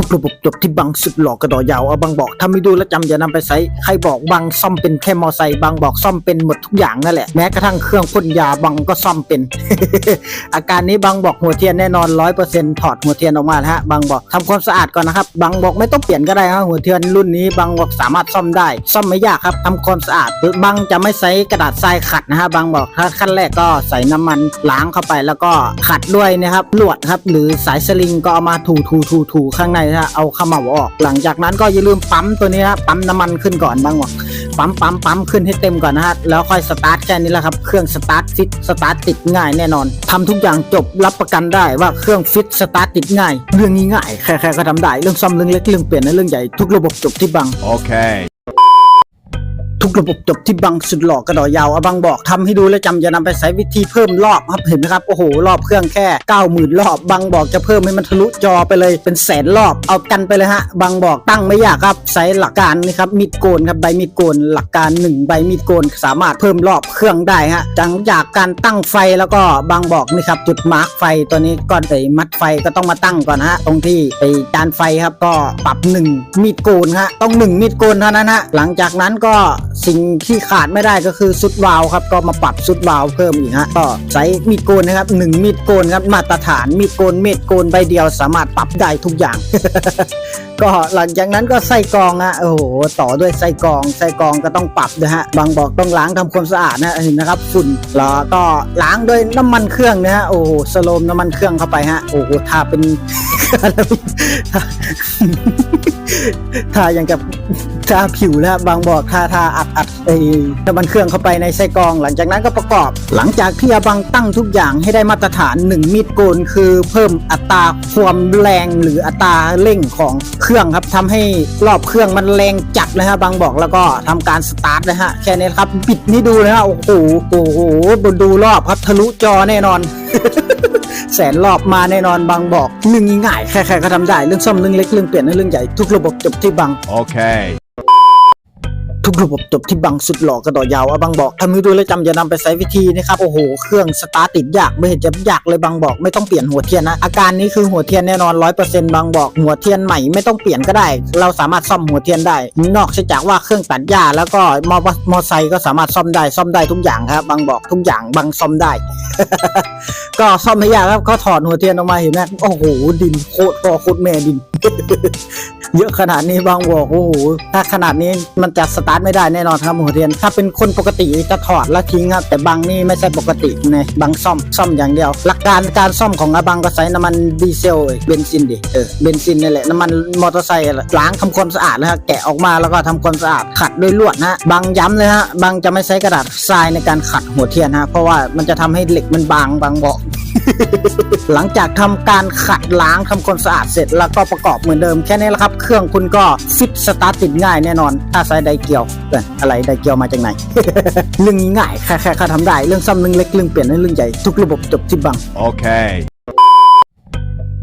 ทุกระบบจบที่บังสุดหลอกกระดอยาวเอาบางบอกถ้าไม่ดูแลวจำอย่านำไปใช้ใครบอกบางซ่อมเป็นแค่มอไซค์บางบอกซ่อมเป็นหมดทุกอย่างนั่นแหละแม้กระทั่งเครื่องพ่นยาบางก็ซ่อมเป็น อาการนี้บางบอกหัวเทียนแน่นอนร้อยเปอร์เซ็นต์ถอดหัวเทียนออกมาฮะบางบอกทำความสะอาดก่อนนะครับบางบอกไม่ต้องเปลี่ยนก็ได้ฮะหัวเทียนรุ่นนี้บางบอกสามารถซ่อมได้ ซ่อมไม่ยากครับทำความสะอาดบางจะไม่ใช้กระดาษทรายขัดนะฮะบางบอกถ้าขั้นแรกก็ใส่น้ำมันล้างเข้าไปแล้วก็ขัดด้วยนะครับลวดครับหรือสายสลิงก็เอามาถูถูถูถูข้างในนะเอาขม่าออก หลังจากนั้นก็อย่าลืมปั๊มตัวนี้นะปั๊มน้ำมันขึ้นก่อนบ้างวะปั๊มปั๊มปั๊มขึ้นให้เต็มก่อนนะฮะแล้วค่อยสตาร์ทแค่นี้แหละครับเครื่องสตาร์ทฟิตสตาร์ทติดง่ายแน่นอนทำทุกอย่างจบรับประกันได้ว่าเครื่องฟิตสตาร์ทติดง่าย เรื่องง่ายใครๆก็ทำได้เรื่องซ่อมเรื่องเล็กเรื่องเปลี่ยนและเรื่องใหญ่ทุกระบบจบที่บังโอเค ทุกระบบจบที่บังสุดหลอกกระดอยาวอบังบอกทำให้ดูและจำจะนำไปใช้วิธีเพิ่มรอบครับเห็นไหมครับโอ้โหรอบเครื่องแค่ 90,000 รอบบังบอกจะเพิ่มให้มันทะลุจอไปเลยเป็นแสนรอบเอากันไปเลยฮะบังบอกตั้งไม่ยากครับใช้หลักการนี่ครับมีดโกนครับใบมีดโกนหลักการหนึ่งใบมีดโกนสามารถเพิ่มรอบเครื่องได้ฮะหลังจากการตั้งไฟแล้วก็บังบอกนี่ครับจุดมาร์กไฟตัวนี้ก่อนไปมัดไฟก็ต้องมาตั้งก่อนนะฮะตรงที่ไปจานไฟครับก็ปรับหนึ่งมีดโกนฮะต้องหนึ่งมีดโกนเท่านั้นฮะหลังจากนั้นก็สิ่งที่ขาดไม่ได้ก็คือซุดวาล์วครับ ก็มาปรับซุดวาล์วเพิ่มอีกฮะก็ใช้มีดโกนนะครับหนึ่งมีดโกนครับมาตรฐานมีดโกนเม็ดโกนใบเดียวสามารถปรับได้ทุกอย่าง ก็หลังจากนั้นก็ไส้กรองฮะโอ้โหต่อด้วยไส้กรองไส้กรองก็ต้องปรับนะฮะบางบอกต้องล้างทำความสะอาดนะเห็นนะครับฝุ่นแล้วก็ล้างด้วยน้ำมันเครื่องนะฮะโอ้โหสโลมน้ำมันเครื่องเข้าไปฮะโอ้โหทาเป็นทาอย่างกับ ทาผิวนะบางบอกทาทาอัดอัดไอ้น้ำมันเครื่องเข้าไปในไส้กรอง หลังจากนั้นก็ประกอบ หลังจากที่อาบังตั้งทุกอย่างให้ได้มาตรฐาน 1 มีดโกนคือเพิ่มอัตราความแรงหรืออัตราเร่งของเครื่องครับทำให้รอบเครื่องมันแรงจัดนะฮะบางบอกแล้วก็ทำการสตาร์ทนะฮะแค่นี้ครับปิดนี่ดูนะฮะโอ้โหโอ้โหดูรอบครับทะลุจอแน่นอนแสนรอบมาแน่นอนบางบอกเรื่องง่ายๆใครๆก็ทำได้เรื่องซ่อมเรื่องเล็กเรื่องเปลี่ยนเรื่องใหญ่ทุกระบบจบที่บัง Okay. ทุกระบบจบที่บังสุดหล่อกระดอยาวอาบางบอกทำให้ดูและจำอย่านำไปใช้วิธีนะครับโอ้โหเครื่องสตาร์ติดยากไม่เห็นจะยากเลยบางบอกไม่ต้องเปลี่ยนหัวเทียนนะอาการนี้คือหัวเทียนแน่นอนร้อยเปอร์เซ็นต์บางบอกหัวเทียนใหม่ไม่ต้องเปลี่ยนก็ได้ เราสามารถซ่อมหัวเทียนได้ นอกจากว่าเครื่องตัดหญ้าแล้วก็มอมอไซค์ก็สามารถซ่อมได้ซ่อมได้ทุกอย่างครับบางบอกทุกอย่างบางซ่อมได้ ก็ซ่อมไม่ยากครับเขาถอดหัวเทียนออกมาเห็นไหมโอ้โหดินโคตรพ่อโคตรแม่ดิน เยอะขนาดนี้บางบอกโอ้โหถ้าขนาดนี้มันจะสตาร์ทไม่ได้แน่นอนครับหัวเทียน ถ้าเป็นคนปกติจะถอดแล้วทิ้งครับแต่บางนี่ไม่ใช่ปกตินะบางซ่อมซ่อมอย่างเดียว หลักการการซ่อมของอาบังก็ใช้น้ำมันดีเซลเอ้ยเบนซินดิเออเบนซินนี่แหละน้ำมันมอเตอร์ไซค์ล้างทำความสะอาดนะฮะแกะออกมาแล้วก็ทำความสะอาดขัดด้วยลวดนะบางย้ำเลยฮะบางจะไม่ใช้กระดาษทรายในการขัดหัวเทียนฮะเพราะว่ามันจะทำให้เหล็กมันบางบางเบอกหลังจากทำการขัดล้างทำความสะอาดเสร็จแล้วก็ประกอบเหมือนเดิมแค่นี้แหละครับ เครื่องคุณก็ฟิตสตาร์ทติดง่ายแน่นอน ถ้าใช้ไดเกียวเอ้ยอะไรได้เกียวมาจากไหน เรื่องง่ายแค่แค่ทำได้เรื่องซ่อมเรื่องเล็กเรื่องเปลี่ยนเรื่องใหญ่ทุกระบบจบที่บัง Okay.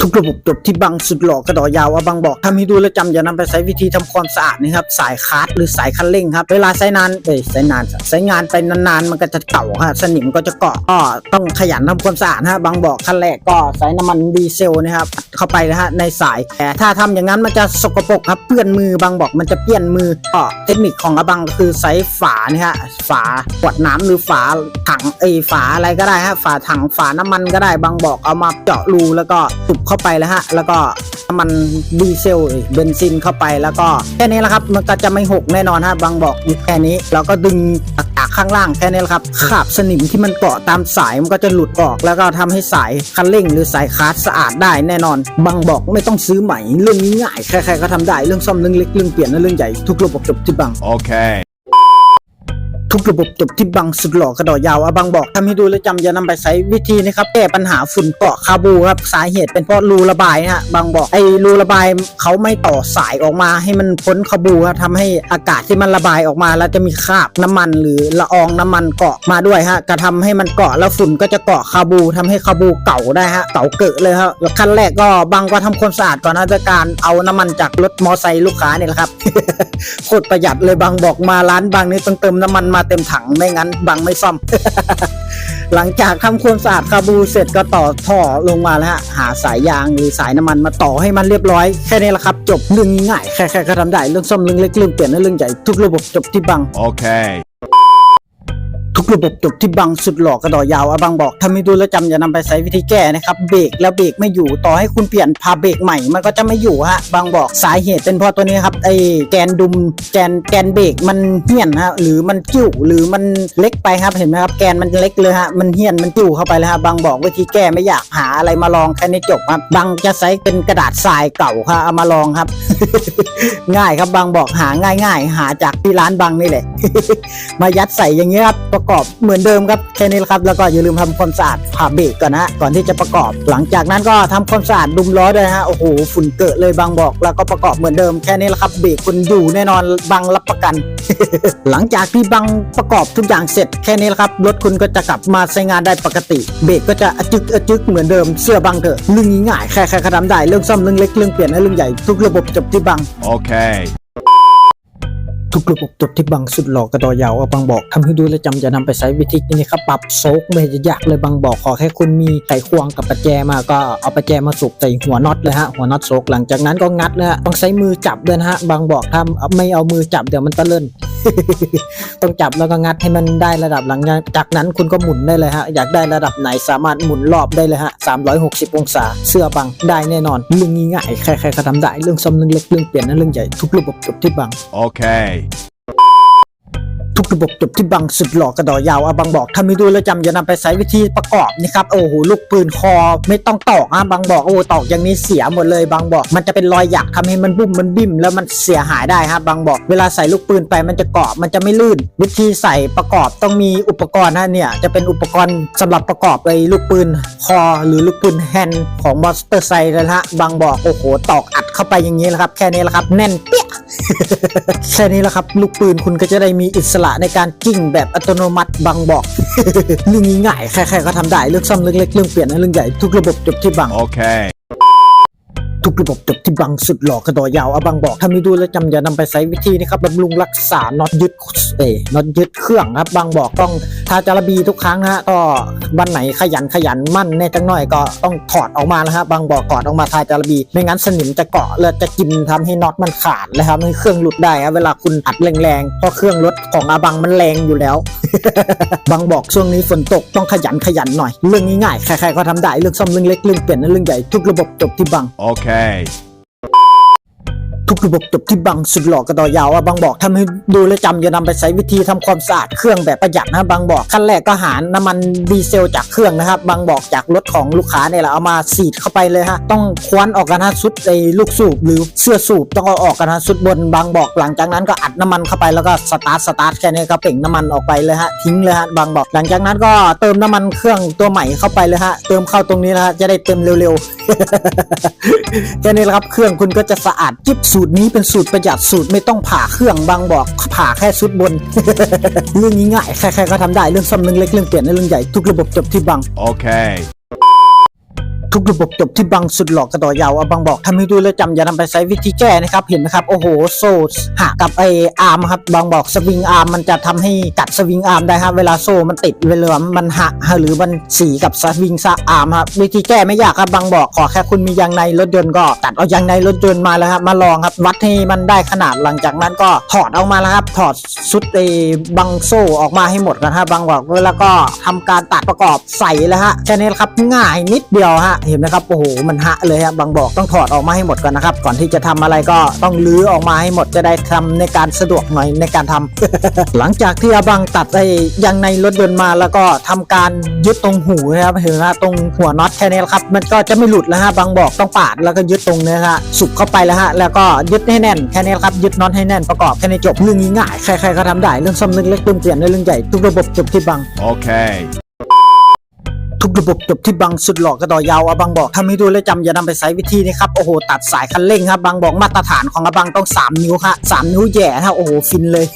ทุกระบบจบที่บังสุดหล่อกระดอยาวอาบังบอกทำให้ดูและจำอย่านำไปใช้วิธีทำความสะอาดนะครับสายคาร์ดหรือสายคันเร่งครับ เวลาใช้นานเอ้ยใช้นานใช้งานไปนานๆมันก็จะเก่าฮะสนิมก็จะเกาะก็ต้องขยันทำความสะอาดฮะบางบอกขั้นแรกก็ใช้น้ำมันดีเซลนะครับเข้าไปนะฮะในสายแต่ถ้าทำอย่างนั้นมันจะสกปรกครับเปื้อนมือบางบอกมันจะเปื้อนมือก็เทคนิคของอาบังก็คือใช้ฝาเนี่ยฮะฝาขวดน้ำหรือฝาถังเอยฝาอะไรก็ได้ฮะฝาถังฝาน้ำมันก็ได้บางบอกเอามาเจาะรูแล้วก็ตุบเข้าไปแล้วฮะ แล้วก็น้ำมันดีเซลเบนซินเข้าไปแล้วก็แค่นี้แหละครับ มันก็จะไม่หกแน่นอนฮะบางบอกแค่นี้แล้วก็ดึงจากข้างล่างแค่นี้แหละครับคราบสนิมที่มันเกาะตามสายมันก็จะหลุดออก แล้วก็ทำให้สายคันเร่งหรือสายคาร์ดสะอาดได้แน่นอน บางบอกไม่ต้องซื้อใหม่เรื่องนี้ง่ายใครๆก็ทำได้เรื่องซ่อมเรื่องเล็กเรื่องเปลี่ยนและเรื่องใหญ่ทุกระบบจบที่บัง Okay. ทุกระบบจบที่บังสุดหล่อกระดอยาวอาบังบอกทำให้ดูและจำอย่านำไปใช้วิธีนะครับแก้ปัญหาฝุ่นเกาะคาบูครับสาเหตุเป็นเพราะรูระบายนะฮะบางบอกไอ้รูระบายเขาไม่ต่อสายออกมาให้มันพ้นคาบูครับทำให้อากาศที่มันระบายออกมาแล้วจะมีคราบน้ำมันหรือละอองน้ำมันเกาะมาด้วยฮะกระทำให้มันเกาะแล้วฝุ่นก็จะเกาะคาบูทำให้คาบูเก่าได้ฮะเก่าเกิดเลยครับแล้วขั้นแรกก็บางก็ทำความสะอาดก่อนนะจากการเอาน้ำมันจากรถมอไซค์ลูกค้าเนี่ยแหละครับโคตรประหยัดเลยบางบอกมาร้านบางนี่ต้องเติมน้ำมันมาเต็มถังไม่งั้น บังไม่ซ่อม หลังจากทำความสะอาดคาบูเสร็จก็ต่อท่อลงมาแล้วฮะหาสายยางหรือสายน้ำมันมาต่อให้มันเรียบร้อยแค่นี้แหละครับจบเรื่องง่ายๆใครๆก็ทำได้เรื่องซ่อมเรื่องเล็กเรื่องเปลี่ยนเรื่องใหญ่ทุกระบบจบที่บังโอเค กระบบจบที่บังสุดหลอกกระดอยาวอาบังบอกถ้าไม่ดูแลวจำอย่านำไปใช้วิธีแก้นะครับเบรกแล้วเบรกไม่อยู่ต่อให้คุณเปลี่ยนพาเบรกใหม่มันก็จะไม่อยู่ฮะบังบอกสาเหตุเป็นเพราะตัวนี้ครับไอแกนดุมแกนแกนเบรกมันเหี้ยนฮะหรือมันกิ้วหรือมันเล็กไปครับเห็นไหมครับแกนมันเล็กเลยฮะมันเหี้ยนมันกิ้วเข้าไปเลยฮะบังบอกวิธีแก้ไม่อยากหาอะไรมาลองแค่นี้จบครับบังจะใช้เป็นกระดาษทรายเก่าครับเอามาลองครับ ง่ายครับบังบอกหาง่าย ๆ หาจากที่ร้านบังนี่แหละมายัดใส่อย่างนี้ครับประกอบเหมือนเดิมครับแค่นี้ละครับแล้วก็อย่าลืมทำความสะอาดผ่าเบรกก่อนนะก่อนที่จะประกอบ หลังจากนั้นก็ทำความสะอาดดุมล้อด้วยฮะโอ้โหฝุ่นเกิดเลยบางบอก แล้วก็ประกอบเหมือนเดิมแค่นี้แหละครับเบรกคุณอยู่แน่นอนบังรับประกัน หลังจากที่บังประกอบทุกอย่างเสร็จแค่นี้แหละครับรถคุณก็จะกลับมาใช้งานได้ปกติ เบรกก็จะอจึกอจึกเหมือนเดิมเสื้อบังเถอะเรื่องง่ายใครๆก็ทำได้เรื่องซ่อมเรื่องเล็กเรื่องเปลี่ยนและเรื่องใหญ่ทุกระบบจบที่บัง Okay. ทุกระบบจบที่บังสุดหลอกกระดอยาวเอาบังบอกทำให้ดูและจำจะนำไปใช้วิธีนี้ครับปรับโซกไม่จะยากเลยบังบอกขอแค่คุณมีไขควงกับประแจมาก็เอาประแจมาสุกใส่หัวน็อตเลยฮะหัวน็อตโซกหลังจากนั้นก็งัดเลยฮะต้องใช้มือจับด้วยนะฮะบังบอกถ้าไม่เอามือจับเดี๋ยวมันตะเลิ่นต้องจับแล้วก็งัดให้มันได้ระดับหลังจากนั้นคุณก็หมุนได้เลยฮะอยากได้ระดับไหนสามารถหมุนรอบได้เลยฮะ360 องศา เสื้อบังได้แน่นอนเรื่องง่ายๆใครๆก็ทำได้เรื่องซ่อมเรื่องเล็กเรื่องเปลี่ยนนั่นเรื่องใหญ่ทุกระบบจบที่บัง Okay. ทุกระบบจบที่บังสุดหลอกกระดอยาวอาบังบอกถ้าไม่ดูแล้วจำอย่านำไปใช้วิธีประกอบนี่ครับโอ้โหลูกปืนคอไม่ต้องตอกอะบังบอกโอ้ตอกอย่างนี้เสียหมดเลยบังบอก มันจะเป็นรอยหยักทำให้มันบุ้มมันบิ่มแล้วมันเสียหายได้ครับบังบอก เวลาใส่ลูกปืนไปมันจะเกาะมันจะไม่ลื่น วิธีใส่ประกอบต้องมีอุปกรณ์นะเนี่ยจะเป็นอุปกรณ์สำหรับประกอบไอ้ลูกปืนคอหรือลูกปืนแฮนด์ของมอสเตอร์ไซค์นะฮะบังบอกโอ้โหตอกอัดเข้าไปอย่างนี้แหละครับแค่นี้แหละครับแน่นเปี้ย แค่นี้แหละครับ ลูกปืนคุณก็จะได้มีอิสระในการกิ้งแบบอัตโนมัติบังบอกเรื่องนี้ง่ายใครๆก็ทำได้เรื่องซ่อมเรื่องเล็กเรื่องเปลี่ยนเรื่องใหญ่ทุกระบบจบที่บัง Okay. ทุกระบบจบที่บังสุดหล่อกระดอยาวอาบังบอกถ้าไม่ดูแล้วจำอย่านำไปใช้วิธีนะครับบำรุงรักษาน็อตยึดเอ๋น็อตยึดเครื่องครับบางบอกต้องทาจาระบีทุกครั้งนะฮะก็วันไหนขยันขยันมั่นแน่จังหน่อยก็ต้องถอดออกมานะฮะบางบอกอดออกมาทาจาระบีไม่งั้นสนิมจะเกาะแล้วจะกินทำให้น็อตมันขาดเลยครับให้เครื่องหลุดได้ครับเวลาคุณอัดแรงๆเพราะเครื่องรถของอาบังมันแรงอยู่แล้ว บางบอกช่วงนี้ฝนตกต้องขยันขยันหน่อย เรื่องง่ายๆใครๆก็ทำได้เรื่องซ่อมเรื่องเล็กเรื่องเปลี่ยนเรื่องใหญ่ทุกระบบจบที่บัง Okay. ทุกระบบจบที่บังสุดหล่อกระดอยาวอะบางบอกทำให้ดูและจำอย่านำไปใช้วิธีทำความสะอาดเครื่องแบบประหยัดนะบางบอกขั้นแรกก็หาน้ำมันดีเซลจากเครื่องนะครับ บางบอกจากรถของลูกค้าเนี่ยแหละเอามาสีดเข้าไปเลยฮะต้องคว้านออกกันฮะสุดไอ้ลูกสูบหรือเสื้อสูบต้องเอาออกกันฮะสุดบนบางบอกหลังจากนั้นก็อัดน้ำมันเข้าไปแล้วก็สตาร์ทสตาร์ทแค่นี้ก็เปล่งน้ำมันออกไปเลยฮะทิ้งเลยฮะบางบอกหลังจากนั้นก็เติมน้ำมันเครื่องตัวใหม่เข้าไปเลยฮะเติมเข้าตรงนี้นะฮะจะได้เต็มเร็วๆ แค่นี้แหละครับเครื่องคุณก็จะสะอาดจิบสูตรนี้เป็นสูตรประหยัดสูตรไม่ต้องผ่าเครื่องบางบอกผ่าแค่ชุดบน เรื่องนี้ง่ายใครๆก็ทำได้เรื่องซ่อมเรื่องเล็กเรื่องเปลี่ยนเรื่องใหญ่ทุกระบบจบที่บางโอเค ทุกระบบจบที่บังสุดหลอกกระดอยาวอาบังบอกทำให้ดูแล้วจำอย่านำไปใช้วิธีแก้นะครับ เห็นไหมครับ โอ้โห โซ่หักกับไออาร์มครับบางบอกสวิงอาร์มมันจะทำให้กัดสวิงอาร์มได้ครับเวลาโซ่มันติดเวลามันหักหรือมันสีกับสวิงซาอาร์มครับวิธีแก้ไม่ยากครับบางบอกขอแค่คุณมียางในรถยนต์ก็ตัดเอายางในรถยนต์มาแล้วครับมาลองครับวัดให้มันได้ขนาดหลังจากนั้นก็ถอดออกมาแล้วครับ ถอดชุดไอบังโซ่ออกมาให้หมดกันฮะบางบอกแล้วก็ทำการตัดประกอบใส่แล้วฮะแค่นี้ครับง่ายนิดเดียวฮะเห็นไหมครับโอ้โหมันหะเลยฮะบางบอกต้องถอดออกมาให้หมดก่อนนะครับ ก่อนที่จะทำอะไรก็ต้องลื้อออกมาให้หมดจะได้ทำในการสะดวกหน่อยในการทำหลังจากที่อาบังตัดไอ้ยางในรถยนต์มาแล้วก็ทำการยึดตรงหูนะครับเห็นไหมตรงหัวน็อตแค่นี้ละครับ มันก็จะไม่หลุดแล้วฮะบางบอกต้องปาดแล้วก็ยึดตรงเนี้ยฮะสุกเข้าไปแล้วฮะแล้วก็ยึดให้แน่นแค่นี้ละครับยึดน็อตให้แน่นประกอบแค่นี้จบเรื่องนี้ง่ายใครๆก็ทำได้เรื่องซ่อมเรื่องเล็กเรื่องเปลี่ยนเรื่องใหญ่ทุกระบบจบที่บัง Okay. ทุกระบบจบที่บังสุดหลอกกระต่อยาวอาบังบอกถ้าไม่ดูและจำอย่านำไปใช้วิธีนี้ครับโอ้โหตัดสายคันเร่งครับบังบอกมาตรฐานของอาบังต้อง3นิ้วฮะสามนิ้วแย่ฮะโอ้โหฟินเลย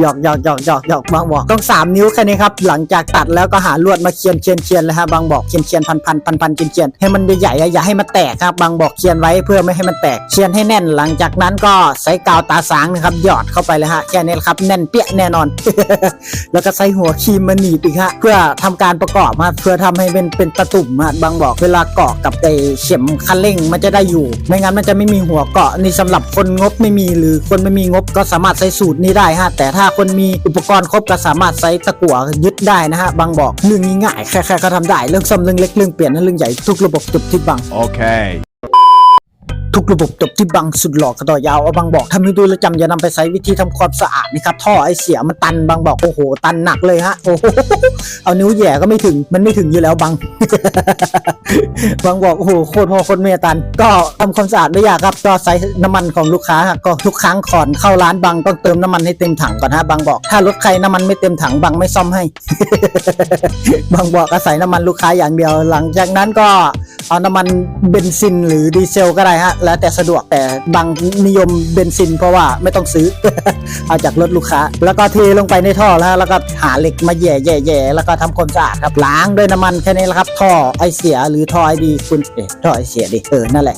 หยอกหยอกหยอกหยอกหยอกบางบอกต้อง 3 นิ้วแค่นี้ครับหลังจากตัดแล้วก็หาลวดมาเคียนเคียนเคียนเลยฮะบางบอกเคียนเคียนพันพันพันพันเคียนเคียนให้มันใหญ่ๆอะอย่าให้มันแตกครับบางบอกเคียนไว้เพื่อไม่ให้มันแตกเคียนให้แน่นหลังจากนั้นก็ใช้กาวตาสางนะครับหยอดเข้าไปเลยฮะแค่นี้ละครับแน่นเปี้ยแน่นอน แล้วก็ใช้หัวครีมมาหนีบอีกฮะเพื่อทำการประกอบมาเพื่อทำให้เป็นเป็นตะตุ่มฮะบางบอกเวลาเกาะกับไอเข็มคันเร่งมันจะได้อยู่ ไม่งั้นมันจะไม่มีหัวเกาะนี่สำหรับคนงบไม่มีหรือคนไม่มีงบก็สามารถใช้สูตรนี้ได้ฮะแต่ถ้าคนมีอุปกรณ์ครบก็สามารถใช้ตะกั่วยึดได้นะฮะบางบอกเรื่องง่ายๆใครๆก็ทำได้เรื่องซ่อมเรื่องเล็กเรื่องเปลี่ยนเรื่องใหญ่ทุกระบบจบที่บางโอเค ทุกระบบจบที่บังสุดหลอกกระต่อยาวเอาบางบอกถ้าไม่ดูแลจำอย่านำไปใช้วิธีทำความสะอาดนี่ครับท่อไอเสียมันตันบางบอกโอ้โห ตันหนักเลยฮะโอ้โหเอานิ้วแหย่ก็ไม่ถึงมันไม่ถึงอยู่แล้วบางบางบอกโอ้โหโคตรพ่อโคตรเมียตัน ก็ทำความสะอาดไม่ยากครับก็ใช้น้ำมันของลูกค้าก็ทุกครั้งก่อนเข้าร้านบางต้องเติมน้ำมันให้เต็มถังก่อนฮะบางบอกถ้ารถใครน้ำมันไม่เต็มถังบางไม่ซ่อมให้บางบอกอาศัยน้ำมันลูกค้าอย่างเดียว หลังจากนั้นก็เอาน้ำมันเบนซินหรือดีเซลก็ได้ฮะแล้วแต่สะดวกแต่บางนิยมเบนซิน เพราะว่าไม่ต้องซื้อ เอาจากรถลูกค้า แล้วก็เทลงไปในท่อแล้วแล้วก็หาเหล็กมาแย่แย่แย่แล้วก็ทำความสะอาดครับล้างด้วยน้ำมันแค่นี้แหละครับ ท่อไอเสียหรือท่อไอดีคุณเอ๊ะท่อไอเสียดิเออนั่นแหละ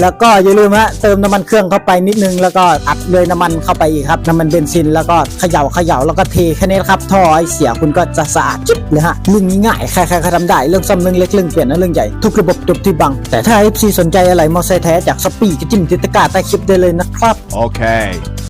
แล้วก็อย่าลืมฮะเติมน้ำมันเครื่องเข้าไปนิดนึง แล้วก็อัดเลยน้ำมันเข้าไปอีกครับน้ำมันเบนซิน แล้วก็เขย่าเขย่าแล้วก็เทแค่นี้ครับท่อไอเสียคุณก็จะสะอาด เลยฮะเรื่องนี้ง่ายใครๆก็ทำได้เรื่องซ่อมเรื่องเล็กเรื่องเปลี่ยนนะเรื่องใหญ่ทุกระบบจบที่บัง แต่ถ้า FC สนใจอะไรมอเตอร์ไซค์แท้จากสปีก็จิ้มติดตะกร้าใต้คลิปได้เลยนะครับ โอเค